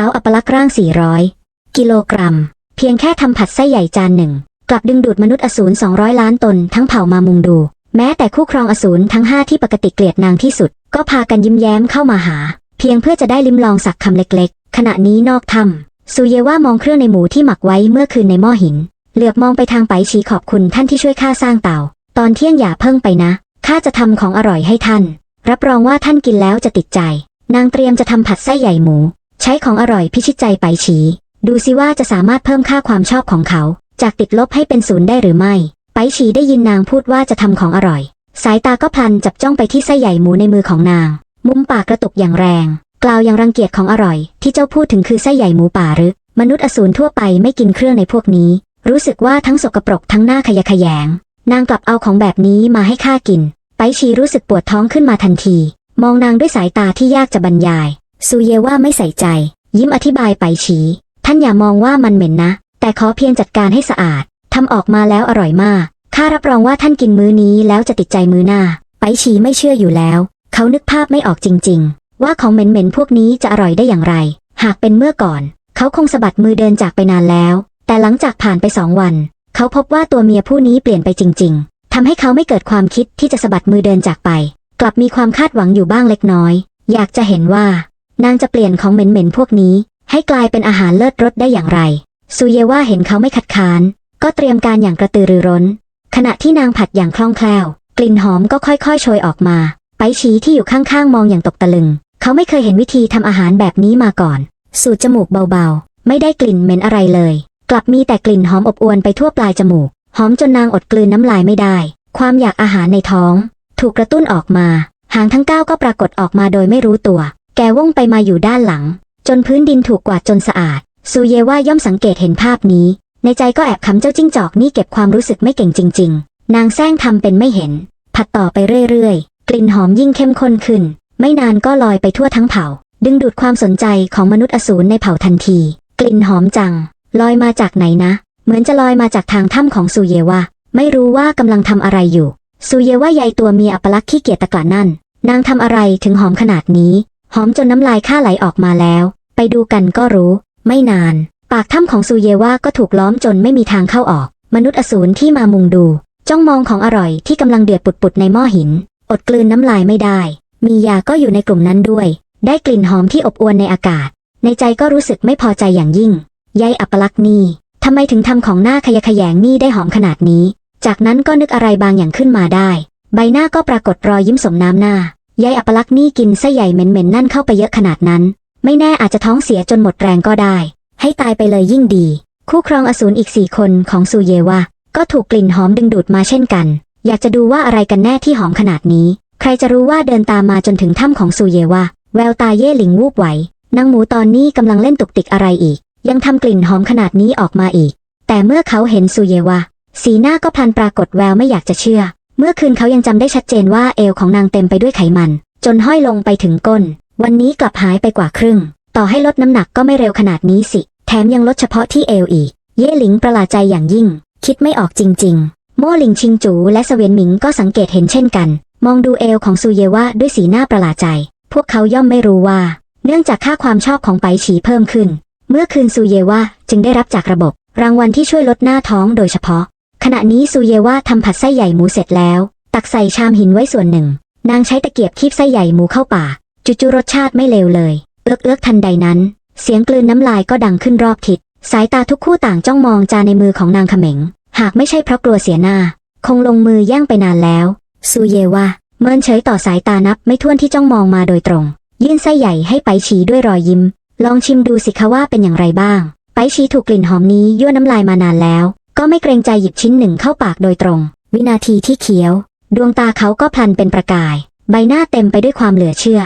สาวอัปลักษณ์ร่าง 400 กิโลกรัม เพียงแค่ทำผัดไส้ใหญ่จานหนึ่ง กลับดึงดูดมนุษย์อสูร 200 ล้านตนทั้งเผ่ามามุงดู แม้แต่คู่ครองอสูรทั้งห้าที่ปกติเกลียดนางที่สุด ก็พากันยิ้มแย้มเข้ามาหา เพียงเพื่อจะได้ลิ้มลองสักคำเล็กๆ ขณะนี้นอกถ้ำซูเยว่ามองเครื่องในหมูที่หมักไว้เมื่อคืนในหม้อหิน เหลือบมองไปทางไปชีขอบคุณท่านที่ช่วยข้าสร้างเต่า ตอนเที่ยงอย่าเพิ่งไปนะข้าจะทำของอร่อยให้ท่าน รับรองว่าท่านกินแล้วจะติดใจ นางเตรียมจะทำผัดไส้ใหญ่หมู ช้ของอร่อยพิชิตใจไปฉี ดูสิว่าจะสามารถเพิ่มค่าความชอบของเขา จากติดลบให้เป็นศูนย์ได้หรือไม่ ไปฉีได้ยินนางพูดว่าจะทำของอร่อย สายตาก็พลันจับจ้องไปที่ไส้ใหญ่หมูในมือของนาง มุมปากกระตุกอย่างแรง กล่าวอย่างรังเกียจของอร่อย ที่เจ้าพูดถึงคือไส้ใหญ่หมูป่าหรือ มนุษย์อสูรทั่วไปไม่กินเครื่องในพวกนี้ รู้สึกว่าทั้งสกปรกทั้งหน้าขยะแขยง นางกลับเอาของแบบนี้มาให้ข้ากิน ไปชีรู้สึกปวดท้องขึ้นมาทันที มองนางด้วยสายตาที่ยากจะบรรยาย ซูเยว่าไม่ใส่ใจ ยิ้มอธิบายไปชีท่านอย่ามองว่ามันเหม็นนะ แต่ขอเพียงจัดการให้สะอาดทำออกมาแล้วอร่อยมาก ข้ารับรองว่าท่านกินมื้อนี้แล้วจะติดใจมื้อหน้า ไปชีไม่เชื่ออยู่แล้ว เขานึกภาพไม่ออกจริง ๆ ว่าของเหม็นๆพวกนี้จะอร่อยได้อย่างไร หากเป็นเมื่อก่อน เขาคงสะบัดมือเดินจากไปนานแล้ว แต่หลังจากผ่านไปสองวัน เขาพบว่าตัวเมียผู้นี้เปลี่ยนไปจริง ๆ ทำให้เขาไม่เกิดความคิดที่จะสะบัดมือเดินจากไป กลับมีความคาดหวังอยู่บ้างเล็กน้อย อยากจะเห็นว่า นางจะเปลี่ยนของเหม็นๆพวกนี้ ให้กลายเป็นอาหารเลิศรสได้อย่างไรซูเยว่าเห็นเขาไม่ขัดค้าน ก็เตรียมการอย่างกระตือรือร้น ขณะที่นางผัดอย่างคล่องแคล่ว กลิ่นหอมก็ค่อยๆโชยออกมา ไปชี้ที่อยู่ข้างๆ มองอย่างตกตะลึง เขาไม่เคยเห็นวิธีทำอาหารแบบนี้มาก่อน สูดจมูกเบาๆ ไม่ได้กลิ่นเหม็นอะไรเลย กลับมีแต่กลิ่นหอมอบอวลไปทั่วปลายจมูก หอมจนนางอดกลืนน้ำลายไม่ได้ ความอยากอาหารในท้อง ถูกกระตุ้นออกมา หางทั้งเก้าก็ปรากฏออกมาโดยไม่รู้ตัว แกว่องไปมาอยู่ด้านหลัง จนพื้นดินถูกกวาดจนสะอาด ซูเยว่าย่อมสังเกตเห็นภาพนี้ ในใจก็แอบขำเจ้าจิ้งจอกนี่เก็บความรู้สึกไม่เก่งจริง ๆ นางแซงทำเป็นไม่เห็น ผัดต่อไปเรื่อยๆ กลิ่นหอมยิ่งเข้มข้นขึ้น ไม่นานก็ลอยไปทั่วทั้งเผ่า ดึงดูดความสนใจของมนุษย์อสูรในเผ่าทันที กลิ่นหอมจัง ลอยมาจากไหนนะ เหมือนจะลอยมาจากทางถ้ำของซูเยวะไม่รู้ว่ากำลังทำอะไรอยู่ซูเยวะใยตัวเมียอัปลักษ์ขี้เกียจตะกละนั่น นางทำอะไรถึงหอมขนาดนี้ หอมจนน้ำลายข้าไหลออกมาแล้ว ไปดูกันก็รู้ ไม่นาน ปากถ้ำของซูเยวะก็ถูกล้อมจนไม่มีทางเข้าออก มนุษย์อสูรที่มามุงดู จ้องมองของอร่อยที่กำลังเดือดปุดๆในหม้อหิน อดกลืนน้ำลายไม่ได้ มียาก็อยู่ในกลุ่มนั้นด้วย ได้กลิ่นหอมที่อบอวลในอากาศ ในใจก็รู้สึกไม่พอใจอย่างยิ่งยายอัปลักษณ์นี่ทำไมถึงทำของหน้าขยะแขยงนี่ได้หอมขนาดนี้ จากนั้นก็นึกอะไรบางอย่างขึ้นมาได้ ใบหน้าก็ปรากฏรอยยิ้มสมน้ำหน้า ยายอัปลักษ์นี่กินไส้ใหญ่เหม็นๆนั่นเข้าไปเยอะขนาดนั้น ไม่แน่อาจจะท้องเสียจนหมดแรงก็ได้ ให้ตายไปเลยยิ่งดี คู่ครองอสูรอีกสี่คนของซูเยวะก็ถูกกลิ่นหอมดึงดูดมาเช่นกัน อยากจะดูว่าอะไรกันแน่ที่หอมขนาดนี้ ใครจะรู้ว่าเดินตามมาจนถึงถ้ำของซูเยวะแววตาเย่หลิงวูบไหวนางหมูตอนนี้กำลังเล่นตุกติกอะไรอีก ยังทำกลิ่นหอมขนาดนี้ออกมาอีก แต่เมื่อเขาเห็นซูเยวะสีหน้าก็พลันปรากฏแววไม่อยากจะเชื่อ เมื่อคืนเขายังจำได้ชัดเจนว่าเอวของนางเต็มไปด้วยไขมัน จนห้อยลงไปถึงก้น วันนี้กลับหายไปกว่าครึ่ง ต่อให้ลดน้ำหนักก็ไม่เร็วขนาดนี้สิ แถมยังลดเฉพาะที่เอวอีก เย่หลิงประหลาดใจอย่างยิ่ง คิดไม่ออกจริง ๆ โม่หลิงชิงจูและเสวียนหมิงก็สังเกตเห็นเช่นกัน มองดูเอวของซูเยวะด้วยสีหน้าประหลาดใจ พวกเขาย่อมไม่รู้ว่า เนื่องจากค่าความชอบของไปฉีเพิ่มขึ้น เมื่อคืนซูเยวะจึงได้รับจากระบบ รางวัลที่ช่วยลดหน้าท้องโดยเฉพาะ ขณะนี้ซูเยวะทำผัดไส้ใหญ่หมูเสร็จแล้ว ตักใส่ชามหินไว้ส่วนหนึ่ง นางใช้ตะเกียบคีบไส้ใหญ่หมูเข้าปากจุๆรสชาติไม่เลวเลย เอื้อกเอื้อกทันใดนั้น เสียงกลืนน้ำลายก็ดังขึ้นรอบทิศสายตาทุกคู่ต่างจ้องมองจานในมือของนางเขม็ง หากไม่ใช่เพราะกลัวเสียหน้า คงลงมือแย่งไปนานแล้วซูเยวะเมินเฉยต่อสายตานับไม่ถ้วนที่จ้องมองมาโดยตรง ยื่นไส้ใหญ่ให้ไปชีด้วยรอยยิ้ม ลองชิมดูสิคะว่าเป็นอย่างไรบ้าง ไปชีถูกกลิ่นหอมนี้ยั่วน้ำลายมานานแล้ว ก็ไม่เกรงใจหยิบชิ้นหนึ่งเข้าปากโดยตรง วินาทีที่เคี้ยว ดวงตาเขาก็พลันเป็นประกาย ใบหน้าเต็มไปด้วยความเหลือเชื่อ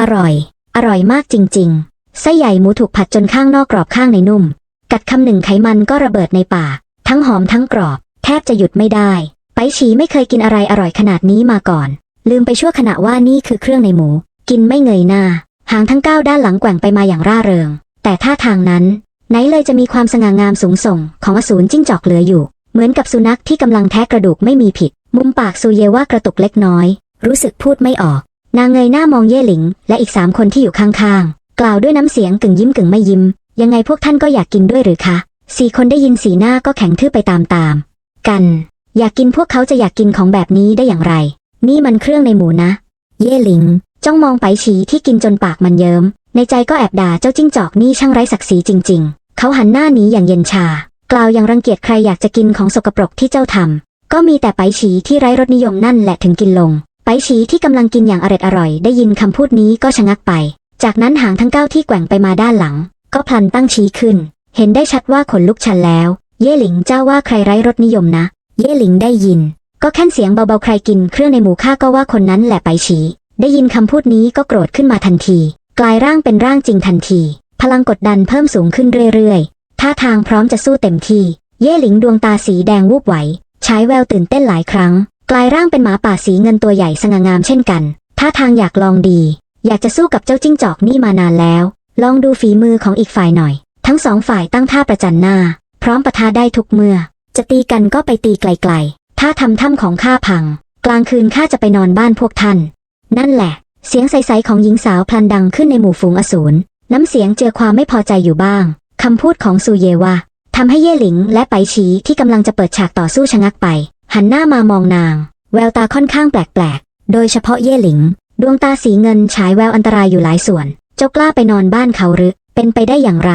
อร่อย อร่อยมากจริง ๆ ไส้ใหญ่หมูถูกผัดจนข้างนอกกรอบข้างในนุ่ม กัดคำหนึ่งไขมันก็ระเบิดในปาก ทั้งหอมทั้งกรอบ แทบจะหยุดไม่ได้ ไปฉีไม่เคยกินอะไรอร่อยขนาดนี้มาก่อน ลืมไปชั่วขณะว่านี่คือเครื่องในหมู กินไม่เงยหน้า หางทั้งเก้าด้านหลังแกว่งไปมาอย่างร่าเริง แต่ท่าทางนั้น ไหนเลยจะมีความสง่างามสูงส่งของอสูรจิ้งจอกเหลืออยู่ เหมือนกับสุนัขที่กำลังแทะกระดูกไม่มีผิด มุมปากซูเยว่ากระตุกเล็กน้อย รู้สึกพูดไม่ออก นางเงยหน้ามองเย่หลิง และอีกสามคนที่อยู่ข้างๆ กล่าวด้วยน้ำเสียงกึ่งยิ้มกึ่งไม่ยิ้ม ยังไงพวกท่านก็อยากกินด้วยหรือคะสี่คนได้ยินสีหน้าก็แข็งทื่อไปตามๆกัน อยากกินพวกเขาจะอยากกินของแบบนี้ได้อย่างไร นี่มันเครื่องในหมูนะ เย่หลิง จ้องมองไปฉีที่กินจนปากมันเยิ้มในใจก็แอบด่าเจ้าจิ้งจอกนี่ช่างไร้ศักดิ์ศรีจริง ๆ เขาหันหน้าหนีอย่างเย็นชา กล่าวอย่างรังเกียจใครอยากจะกินของสกปรกที่เจ้าทำก็มีแต่ไปฉีที่ไร้รสนิยมนั่นแหละถึงกินลง ไปฉีที่กำลังกินอย่างอร็ดอร่อย ได้ยินคำพูดนี้ก็ชะงักไป จากนั้นหางทั้งเก้าที่แกว่งไปมาด้านหลัง ก็พลันตั้งชี้ขึ้น เห็นได้ชัดว่าขนลุกชันแล้ว เย่หลิงเจ้าว่าใครไร้รสนิยมนะ เย่หลิงได้ยิน ก็แค่นเสียงเบาๆใครกินเครื่องในหมูข้าก็ว่าคนนั้นแหละไปฉีได้ยินคำพูดนี้ก็โกรธขึ้นมาทันที กลายร่างเป็นร่างจริงทันที พลังกดดันเพิ่มสูงขึ้นเรื่อยๆ ท่าทางพร้อมจะสู้เต็มที่ เย่หลิงดวงตาสีแดงวูบไหว ใช้แววตื่นเต้นหลายครั้ง กลายร่างเป็นหมาป่าสีเงินตัวใหญ่สง่างามเช่นกัน ท่าทางอยากลองดี อยากจะสู้กับเจ้าจิ้งจอกนี่มานานแล้ว ลองดูฝีมือของอีกฝ่ายหน่อย ทั้งสองฝ่ายตั้งท่าประจันหน้า พร้อมปะทะได้ทุกเมื่อ จะตีกันก็ไปตีไกลๆ ถ้าทำถ้ำของข้าพัง กลางคืนข้าจะไปนอนบ้านพวกท่าน นั่นแหละ เสียงใสๆของหญิงสาวพลันดังขึ้นในหมู่ฝูงอสูร น้ำเสียงเจือความไม่พอใจอยู่บ้างคำพูดของซูเยวาทำให้เย่หลิงและไปฉีที่กำลังจะเปิดฉากต่อสู้ชะงักไป หันหน้ามามองนาง แววตาค่อนข้างแปลกๆ โดยเฉพาะเย่หลิง ดวงตาสีเงินฉายแววอันตรายอยู่หลายส่วน เจ้ากล้าไปนอนบ้านเขาหรือ เป็นไปได้อย่างไร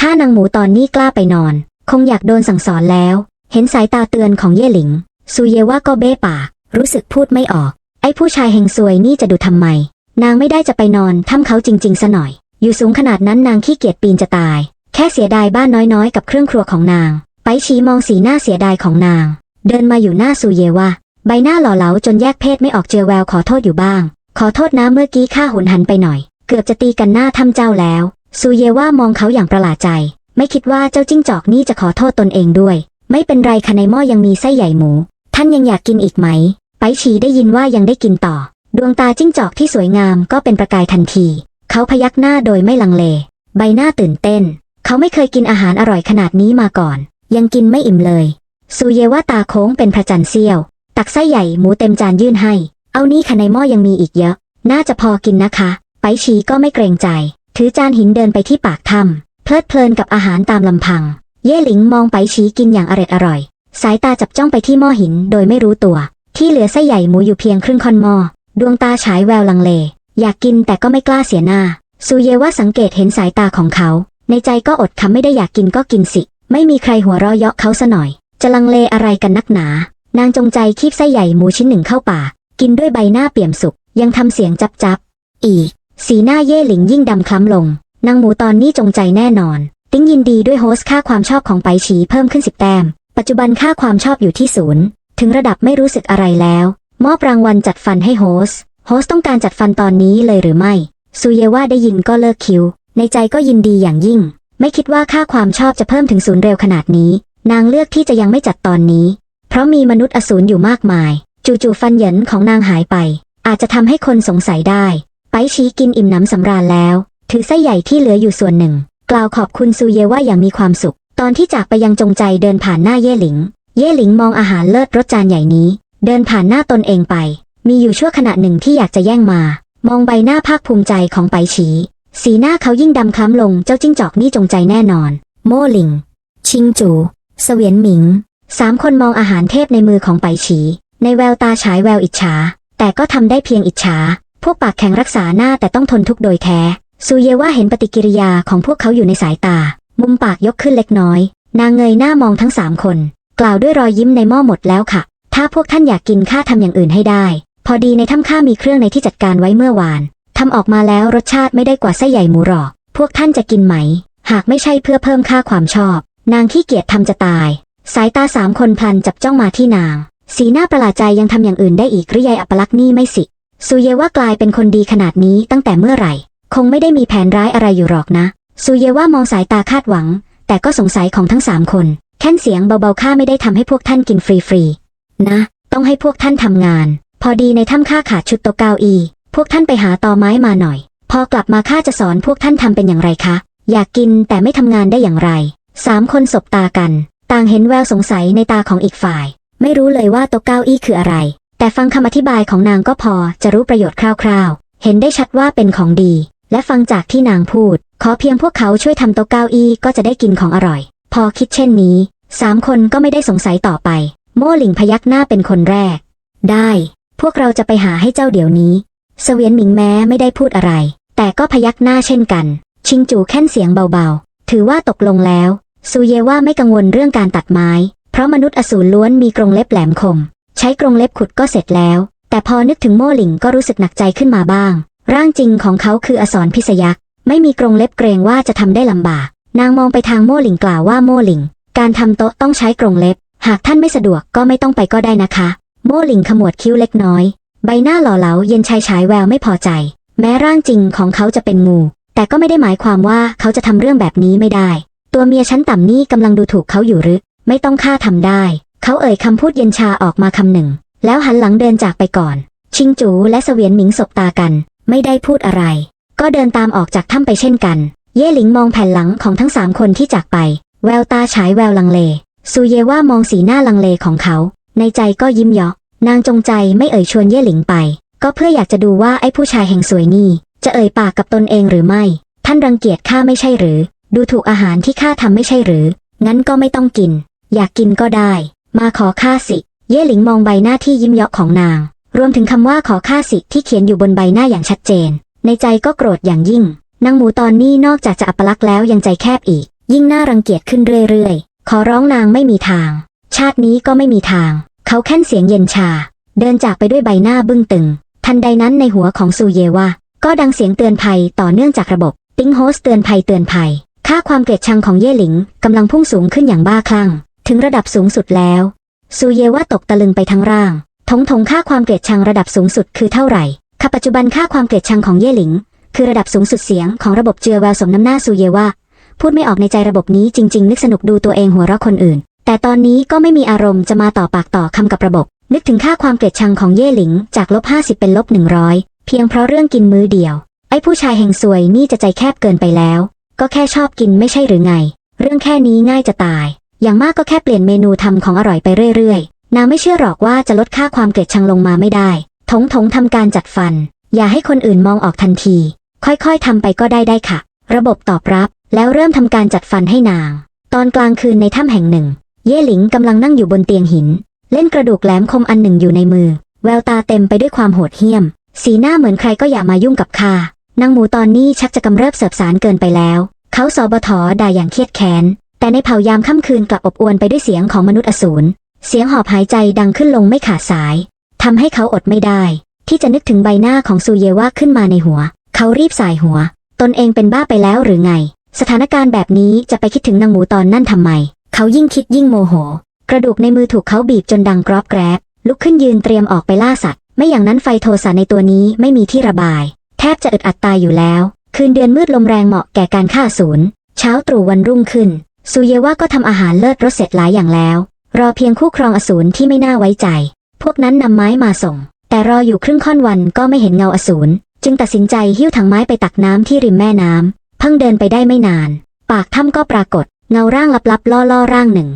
ถ้านางหมูตอนนี้กล้าไปนอน คงอยากโดนสั่งสอนแล้ว เห็นสายตาเตือนของเย่หลิงซูเยวาก็เบ้ปาก รู้สึกพูดไม่ออก ไอ้ผู้ชายเฮงซวยนี่จะดูทำไม นางไม่ได้จะไปนอนถ้ำเขาจริงๆซะหน่อย อยู่สูงขนาดนั้นนางขี้เกียจปีนจะตาย แค่เสียดายบ้านน้อยๆ กับเครื่องครัวของนาง ไปชี้มองสีหน้าเสียดายของนาง เดินมาอยู่หน้าซูเยว่า ใบหน้าหล่อเหลาจนแยกเพศไม่ออกเจอแววขอโทษอยู่บ้าง ขอโทษนะเมื่อกี้ข้าหุนหันไปหน่อย เกือบจะตีกันหน้าถ้ำเจ้าแล้วซูเยว่ามองเขาอย่างประหลาดใจ ไม่คิดว่าเจ้าจิ้งจอกนี่จะขอโทษตนเองด้วย ไม่เป็นไรคะในหม้อยังมีไส้ใหญ่หมู ท่านยังอยากกินอีกไหม ไปฉีได้ยินว่ายังได้กินต่อ ดวงตาจิ้งจอกที่สวยงามก็เป็นประกายทันที เขาพยักหน้าโดยไม่ลังเล ใบหน้าตื่นเต้น เขาไม่เคยกินอาหารอร่อยขนาดนี้มาก่อน ยังกินไม่อิ่มเลย ซูเยว่าตาโค้งเป็นพระจันทร์เสี้ยว ตักไส้ใหญ่หมูเต็มจานยื่นให้ เอานี่ค่ะในหม้อยังมีอีกเยอะ น่าจะพอกินนะคะ ไปชีก็ไม่เกรงใจ ถือจานหินเดินไปที่ปากถ้ำเพลิดเพลินกับอาหารตามลำพัง เย่หลิงมองไปชีกินอย่างอร็ดอร่อย สายตาจับจ้องไปที่หม้อหินโดยไม่รู้ตัว ที่เหลือไส้ใหญ่หมูอยู่เพียงครึ่งคอนหม้อดวงตาฉายแววลังเล อยากกินแต่ก็ไม่กล้าเสียหน้า ซูเยว่าสังเกตเห็นสายตาของเขา ในใจก็อดคำไม่ได้อยากกินก็กินสิ ไม่มีใครหัวเราะเยาะเขาซะหน่อย จะลังเลอะไรกันนักหนา นางจงใจคีบไส้ใหญ่หมูชิ้นหนึ่งเข้าปาก กินด้วยใบหน้าเปี่ยมสุขยังทำเสียงจับจับ อีก สีหน้าเย่หลิงยิ่งดำคล้ำลง นางหมูตอนนี้จงใจแน่นอน ติ้งยินดีด้วยโฮสค่าความชอบของไปฉีเพิ่มขึ้นสิบแต้ม ปัจจุบันค่าความชอบอยู่ที่ศูนย์ ถึงระดับไม่รู้สึกอะไรแล้ว มอบรางวัลจัดฟันให้โฮส โฮสต้องการจัดฟันตอนนี้เลยหรือไม่ ซูเยว่าได้ยินก็เลิกคิว ในใจก็ยินดีอย่างยิ่ง ไม่คิดว่าค่าความชอบจะเพิ่มถึงศูนย์เร็วขนาดนี้ นางเลือกที่จะยังไม่จัดตอนนี้ เพราะมีมนุษย์อสูรอยู่มากมาย จู่ๆฟันเหยินของนางหายไป อาจจะทำให้คนสงสัยได้ ไปชี้กินอิ่มหนำสำราญแล้ว ถือไส้ใหญ่ที่เหลืออยู่ส่วนหนึ่ง กล่าวขอบคุณซูเยว่าอย่างมีความสุข ตอนที่จากไปยังจงใจเดินผ่านหน้าเย่หลิง เย่หลิงมองอาหารเลิศรสจานใหญ่นี้ เดินผ่านหน้าตนเองไป มีอยู่ชั่วขณะหนึ่งที่อยากจะแย่งมา มองใบหน้าภาคภูมิใจของไปฉี สีหน้าเขายิ่งดำคล้ำลงเจ้าจิ้งจอกนี่จงใจแน่นอน โม่หลิง ชิงจูเสวียนหมิง สามคนมองอาหารเทพในมือของไปฉี ในแววตาฉายแววอิจฉา แต่ก็ทำได้เพียงอิจฉา พวกปากแข็งรักษาหน้าแต่ต้องทนทุกข์โดยแท้ซูเยว่าเห็นปฏิกิริยาของพวกเขาอยู่ในสายตา มุมปากยกขึ้นเล็กน้อย นางเงยหน้ามองทั้งสามคน กล่าวด้วยรอยยิ้มในหม้อหมดแล้วค่ะ ถ้าพวกท่านอยากกินข้าทำอย่างอื่นให้ได้ พอดีในถ้ำข้ามีเครื่องในที่จัดการไว้เมื่อวานทำออกมาแล้วรสชาติไม่ได้กว่าไส้ใหญ่หมูหรอก พวกท่านจะกินไหม หากไม่ใช่เพื่อเพิ่มค่าความชอบ นางขี้เกียจทำจะตาย สายตาสามคนพลันจับจ้องมาที่นาง สีหน้าประหลาดใจยังทำอย่างอื่นได้อีกหรือยายอัปลักษณ์นี่ไม่สิซูเยว่ากลายเป็นคนดีขนาดนี้ตั้งแต่เมื่อไหร่ คงไม่ได้มีแผนร้ายอะไรอยู่หรอกนะซูเยว่ามองสายตาคาดหวัง แต่ก็สงสัยของทั้งสามคนแค่นเสียงเบาๆข้าไม่ได้ทำให้พวกท่านกินฟรีๆนะ ต้องให้พวกท่านทำงาน พอดีในถ้ำข้าขาดชุดโตเก้าอี พวกท่านไปหาตอไม้มาหน่อย พอกลับมาข้าจะสอนพวกท่านทำเป็นอย่างไรคะ อยากกินแต่ไม่ทำงานได้อย่างไร สามคนสบตากัน ต่างเห็นแววสงสัยในตาของอีกฝ่าย ไม่รู้เลยว่าโตเก้าอี้คืออะไร แต่ฟังคำอธิบายของนางก็พอจะรู้ประโยชน์คร่าวๆ เห็นได้ชัดว่าเป็นของดี และฟังจากที่นางพูด ขอเพียงพวกเขาช่วยทำโตเก้าอี้ก็จะได้กินของอร่อย พอคิดเช่นนี้สามคนก็ไม่ได้สงสัยต่อไป โม่หลิงพยักหน้าเป็นคนแรก ได้ พวกเราจะไปหาให้เจ้าเดี๋ยวนี้ เสวียนหมิงแม้ไม่ได้พูดอะไร แต่ก็พยักหน้าเช่นกัน ชิงจูแค่นเสียงเบาๆ ถือว่าตกลงแล้ว ซูเยว่าไม่กังวลเรื่องการตัดไม้ เพราะมนุษย์อสูรล้วนมีกรงเล็บแหลมคม ใช้กรงเล็บขุดก็เสร็จแล้ว แต่พอนึกถึงโม่หลิงก็รู้สึกหนักใจขึ้นมาบ้าง ร่างจริงของเขาคืออสรพิษยักษ์ ไม่มีกรงเล็บเกรงว่าจะทำได้ลำบาก นางมองไปทางโม่หลิงกล่าวว่าโม่หลิง การทำโต๊ะต้องใช้กรงเล็บ หากท่านไม่สะดวกก็ไม่ต้องไปก็ได้นะคะ โม่หลิงขมวดคิ้วเล็กน้อย ใบหน้าหล่อเหลาเย็นชายฉายแววไม่พอใจ แม้ร่างจริงของเขาจะเป็นงู แต่ก็ไม่ได้หมายความว่าเขาจะทำเรื่องแบบนี้ไม่ได้ ตัวเมียชั้นต่ำนี่กำลังดูถูกเขาอยู่หรือ ไม่ต้องฆ่าทำได้ เขาเอ่ยคำพูดเย็นชาออกมาคำหนึ่ง แล้วหันหลังเดินจากไปก่อน ชิงจูและเสวียนหมิงสบตากัน ไม่ได้พูดอะไร ก็เดินตามออกจากถ้ำไปเช่นกัน เย่หลิงมองแผ่นหลังของทั้งสามคนที่จากไป แววตาฉายแววลังเลซูเยว่ามองสีหน้าลังเลของเขา ในใจก็ยิ้มเยาะนางจงใจไม่เอ่ยชวนเย่หลิงไป ก็เพื่ออยากจะดูว่าไอ้ผู้ชายแห่งสวยนี่ จะเอ่ยปากกับตนเองหรือไม่ ท่านรังเกียจข้าไม่ใช่หรือ ดูถูกอาหารที่ข้าทำไม่ใช่หรือ งั้นก็ไม่ต้องกิน อยากกินก็ได้ มาขอข้าสิ เย่หลิงมองใบหน้าที่ยิ้มเยาะของนาง รวมถึงคำว่าขอข้าสิที่เขียนอยู่บนใบหน้าอย่างชัดเจน ในใจก็โกรธอย่างยิ่ง นางหมูตอนนี้นอกจากจะอัปลักษณ์แล้วยังใจแคบอีก ยิ่งน่ารังเกียจขึ้นเรื่อยๆ ขอร้องนางไม่มีทาง ชาตินี้ก็ไม่มีทาง เขาแค่นเสียงเย็นชา เดินจากไปด้วยใบหน้าบึ้งตึง ทันใดนั้นในหัวของซูเยว่าก็ดังเสียงเตือนภัยต่อเนื่องจากระบบ ติ้งโฮสเตือนภัยเตือนภัย ค่าความเกลียดชังของเย่หลิงกำลังพุ่งสูงขึ้นอย่างบ้าคลั่ง ถึงระดับสูงสุดแล้ว ซูเยว่าตกตะลึงไปทั้งร่าง ทงทงค่าความเกลียดชังระดับสูงสุดคือเท่าไหร่ค่ะปัจจุบันค่าความเกลียดชังของเย่หลิง คือระดับสูงสุดเสียงของระบบเจือแววสมน้ำหน้าซูเยว่าพูดไม่ออกในใจระบบนี้จริง ๆ นึกสนุกดูตัวเองหัวเราะคนอื่น แต่ตอนนี้ก็ไม่มีอารมณ์จะมาต่อปากต่อคำกับระบบ นึกถึงค่าความเกลียดชังของเย่หลิงจากลบ50เป็นลบ100เพียงเพราะเรื่องกินมื้อเดียว ไอ้ผู้ชายแห่งซวยนี่จะใจแคบเกินไปแล้ว ก็แค่ชอบกินไม่ใช่หรือไง เรื่องแค่นี้ง่ายจะตาย อย่างมากก็แค่เปลี่ยนเมนูทำของอร่อยไปเรื่อยๆนางไม่เชื่อหรอกว่าจะลดค่าความเกลียดชังลงมาไม่ได้ทงทงทำการจัดฟัน อย่าให้คนอื่นมองออกทันที ค่อยๆทำไปก็ได้ได้ค่ะ ระบบตอบรับ แล้วเริ่มทำการจัดฟันให้นาง ตอนกลางคืนในถ้ำแห่งหนึ่ง เย่หลิงกำลังนั่งอยู่บนเตียงหิน เล่นกระดูกแหลมคมอันหนึ่งอยู่ในมือ แววตาเต็มไปด้วยความโหดเหี้ยม สีหน้าเหมือนใครก็อย่ามายุ่งกับข้านางหมูตอนนี้ชักจะกำเริบเสบสารเกินไปแล้ว เขาสอบทอด่าอย่างเครียดแค้น แต่ในเผายามค่ำคืนกลับอบอวลไปด้วยเสียงของมนุษย์อสูร เสียงหอบหายใจดังขึ้นลงไม่ขาดสาย ทำให้เขาอดไม่ได้ ที่จะนึกถึงใบหน้าของซูเยว่าขึ้นมาในหัว เขารีบสายหัว ตนเองเป็นบ้าไปแล้วหรือไง สถานการณ์แบบนี้จะไปคิดถึงนางหมูตอนนั่นทำไม เขายิ่งคิดยิ่งโมโห กระดูกในมือถูกเขาบีบจนดังกรอบแกรบ ลุกขึ้นยืนเตรียมออกไปล่าสัตว์ ไม่อย่างนั้นไฟโทสะในตัวนี้ไม่มีที่ระบาย แทบจะอึดอัดตายอยู่แล้ว คืนเดือนมืดลมแรงเหมาะแก่การฆ่าศูนย์ เช้าตรู่วันรุ่งขึ้นซูเยว่าก็ทำอาหารเลิศรสเสร็จหลายอย่างแล้ว รอเพียงคู่ครองอสูรที่ไม่น่าไว้ใจ พวกนั้นนำไม้มาส่ง แต่รออยู่ครึ่งค่อนวันก็ไม่เห็นเงาอสูรจึงตัดสินใจหิ้วถังไม้ไปตักน้ำที่ริมแม่น้ำเพิ่งเดินไปได้ไม่นาน ปากถ้ำก็ปรากฏ เงาร่างลับๆล่อๆร่างหนึ่ง